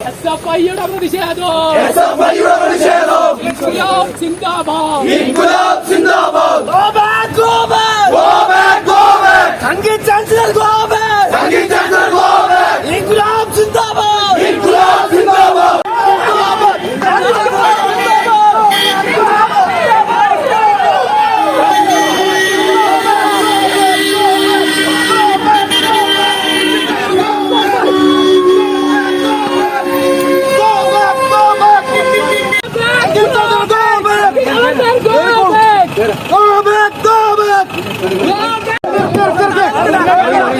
S F ഐയുടെ പ്രതിഷേധം. S F ഐയുടെ പ്രതിഷേധം. ഇൻകുലാബ് സിന്ദാബാദ്. ഇൻകുലാബ് സിന്ദാബാദ്. Go back! Go back go back Sangeet Chancellor,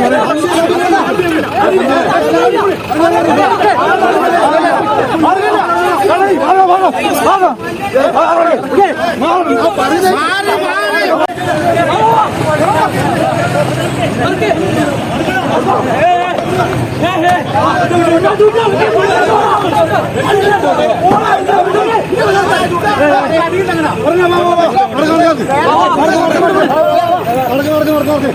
പറഞ്ഞോ. നടക്ക് നടക്ക് നടക്ക്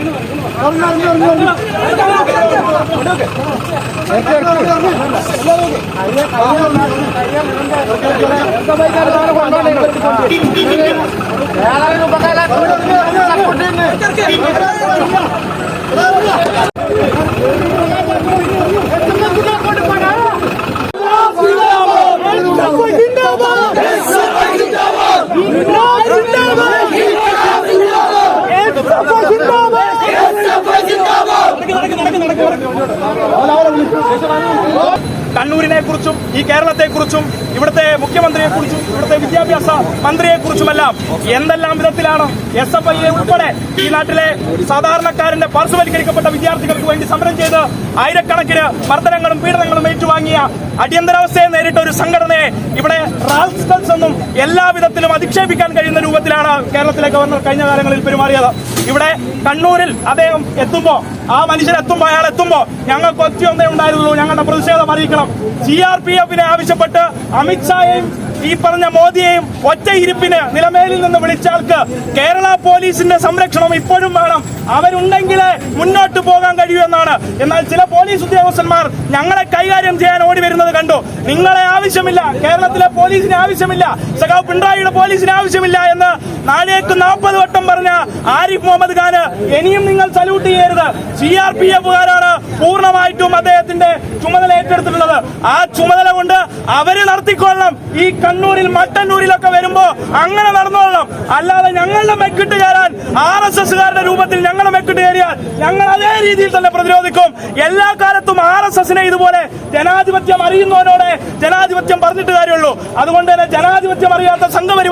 കണ്ണൂരിനെ കുറിച്ചും ഈ കേരളത്തെ കുറിച്ചും ഇവിടുത്തെ മുഖ്യമന്ത്രിയെ കുറിച്ചും ഇവിടുത്തെ വിദ്യാഭ്യാസ മന്ത്രിയെ കുറിച്ചുമെല്ലാം എന്തെല്ലാം വിധത്തിലാണ് എസ് എഫ് ഐ ഉൾപ്പെടെ ഈ നാട്ടിലെ സാധാരണക്കാരന്റെ പാർശ്വവൽക്കരിക്കപ്പെട്ട വിദ്യാർത്ഥികൾക്ക് വേണ്ടി സമരം ചെയ്ത് ആയിരക്കണക്കിന് മർദ്ദനങ്ങളും പീഡനങ്ങളും ഏറ്റുവാങ്ങിയ അടിയന്തരാവസ്ഥയെ നേരിട്ട ഒരു സംഘടനയെ ഇവിടെ റാൽസ്റ്റൽസ് എന്നും എല്ലാ വിധത്തിലും അധിക്ഷേപിക്കാൻ കഴിയുന്ന രൂപത്തിലാണ് കേരളത്തിലെ ഗവർണർ കഴിഞ്ഞ കാലങ്ങളിൽ പെരുമാറിയത്. ഇവിടെ കണ്ണൂരിൽ അദ്ദേഹം എത്തുമ്പോ ആ മനുഷ്യൻ എത്തുമ്പോ അയാൾ എത്തുമ്പോ ഞങ്ങൾക്ക് ഒറ്റ ഒന്നേ ഉണ്ടായിരുന്നുള്ളൂ. ഞങ്ങളുടെ പ്രതിഷേധം അറിയിക്കണം. സി ആർ പി എഫിനെ ആവശ്യപ്പെട്ട് അമിത്ഷായെയും ഈ പറഞ്ഞ മോദിയെയും ഒറ്റ ഇരിപ്പിന് നിലമേലിൽ നിന്ന് വിളിച്ചാൾക്ക് കേരള പോലീസിന്റെ സംരക്ഷണം ഇപ്പോഴും വേണം. അവരുണ്ടെങ്കിലേ മുന്നോട്ട് പോകാൻ കഴിയൂ എന്നാണ് എന്നാൽ ചില പോലീസ് ഉദ്യോഗസ്ഥന്മാർ ഞങ്ങളെ കൈകാര്യം ചെയ്യാൻ ഓടി വരുന്നത് കണ്ടു. നിങ്ങളെ ആവശ്യമില്ല. കേരളത്തിലെ പോലീസിന് ആവശ്യമില്ല. സഖാവ് പിണറായിയുടെ പോലീസിന് ആവശ്യമില്ല എന്ന് നാളേക്ക് നാൽപ്പത് വട്ടം പറഞ്ഞ ആരിഫ് മുഹമ്മദ് ഖാന് ഇനിയും നിങ്ങൾ സല്യൂട്ട് ചെയ്യരുത്. സി ആർ പി എഫുകാരാണ് പൂർണമായിട്ടും അദ്ദേഹത്തിന്റെ ചുമതല ഏറ്റെടുത്തിട്ടുള്ളത്. ആ ചുമതല കൊണ്ട് അവർ നടത്തിക്കൊള്ളണം. ഈ കണ്ണൂരിൽ മട്ടന്നൂരിലൊക്കെ വരുമ്പോ അങ്ങനെ നടന്നുകൊള്ളണം അല്ലാതെ ഞങ്ങളുടെ മെക്കിട്ട് കയറാൻ ആർ എസ് എസ്സുകാരുടെ രൂപത്തിൽ ഞങ്ങളുടെ മെക്കിട്ട് കയറിയാൽ ഞങ്ങൾ അതേ രീതിയിൽ തന്നെ പ്രതിരോധിക്കും. എല്ലാ കാലത്തും ആർ എസ് എസിനെ ഇതുപോലെ ജനാധിപത്യം അറിയുന്നവരോടെ ജനാധിപത്യം പറഞ്ഞിട്ട് കാര്യമുള്ളൂ. അതുകൊണ്ട് തന്നെ ജനാധിപത്യം അറിയാത്ത സംഘപരിവാറിനോട്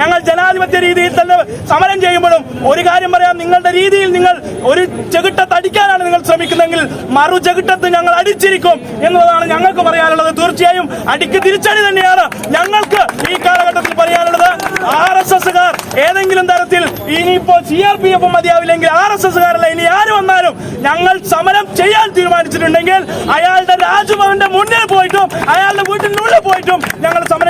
ഞങ്ങൾ ജനാധിപത്യ രീതിയിൽ തന്നെ സമരം ചെയ്യുമ്പോഴും ഒരു കാര്യം പറയാം നിങ്ങളുടെ രീതിയിൽ നിങ്ങൾ ഒരു ചെകിട്ടത്ത് അടിക്കാനാണ് നിങ്ങൾ ശ്രമിക്കുന്നതെങ്കിൽ മറു ചെകിട്ടത്ത് ഞങ്ങൾ അടിച്ചിരിക്കും എന്നുള്ളതാണ് ഞങ്ങൾക്ക് പറയാനുള്ളത്. തീർച്ചയായും അടിക്ക് തിരിച്ചടി തന്നെയാണ് ഞങ്ങൾക്ക് ഈ കാലഘട്ടത്തിൽ പറയാനുള്ളത്. ആർ എസ് എസ്സുകാർ ഏതെങ്കിലും തരത്തിൽ ഇനിയിപ്പോ സി ആർ പി എഫ് മതിയാവില്ലെങ്കിൽ ആർ എസ് എസ്സുകാരല്ല ഇനി ആര് വന്നാലും ഞങ്ങൾ സമരം ചെയ്യാൻ തീരുമാനിച്ചിട്ടുണ്ടെങ്കിൽ അയാളുടെ രാജ്ഭവന്റെ മുന്നിൽ പോയിട്ടും അയാളുടെ വീട്ടിനുള്ളിൽ പോയിട്ടും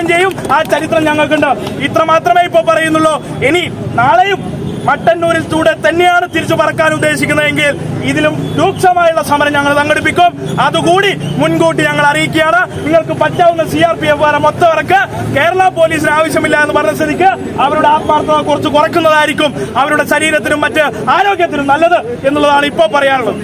ഞങ്ങൾ ചെയ്യും ആ ചരിത്രം ഞങ്ങൾക്കുണ്ട്. ഇത്ര മാത്രമേ ഇപ്പോൾ പറയുന്നുള്ളൂ. ഇനി നാളെയും മട്ടന്നൂരിൽ കൂടെ തന്നെയാണ് തിരിച്ചു പറക്കാൻ ഉദ്ദേശിക്കുന്നതെങ്കിൽ ഇതിലും രൂക്ഷമായുള്ള സമരം ഞങ്ങൾ സംഘടിപ്പിക്കും. അതുകൂടി മുൻകൂട്ടി ഞങ്ങൾ അറിയിക്കുകയാണ്. നിങ്ങൾക്ക് പറ്റാവുന്ന സി ആർ പി എഫ് വരെ മൊത്തം കേരള പോലീസിന് ആവശ്യമില്ല എന്ന് പറഞ്ഞ സ്ഥിതിക്ക് അവരുടെ ആത്മാർത്ഥത കുറച്ച് കുറയ്ക്കുന്നതായിരിക്കും അവരുടെ ശരീരത്തിനും മറ്റ് ആരോഗ്യത്തിനും നല്ലത് എന്നുള്ളതാണ് ഇപ്പോൾ പറയാനുള്ളത്.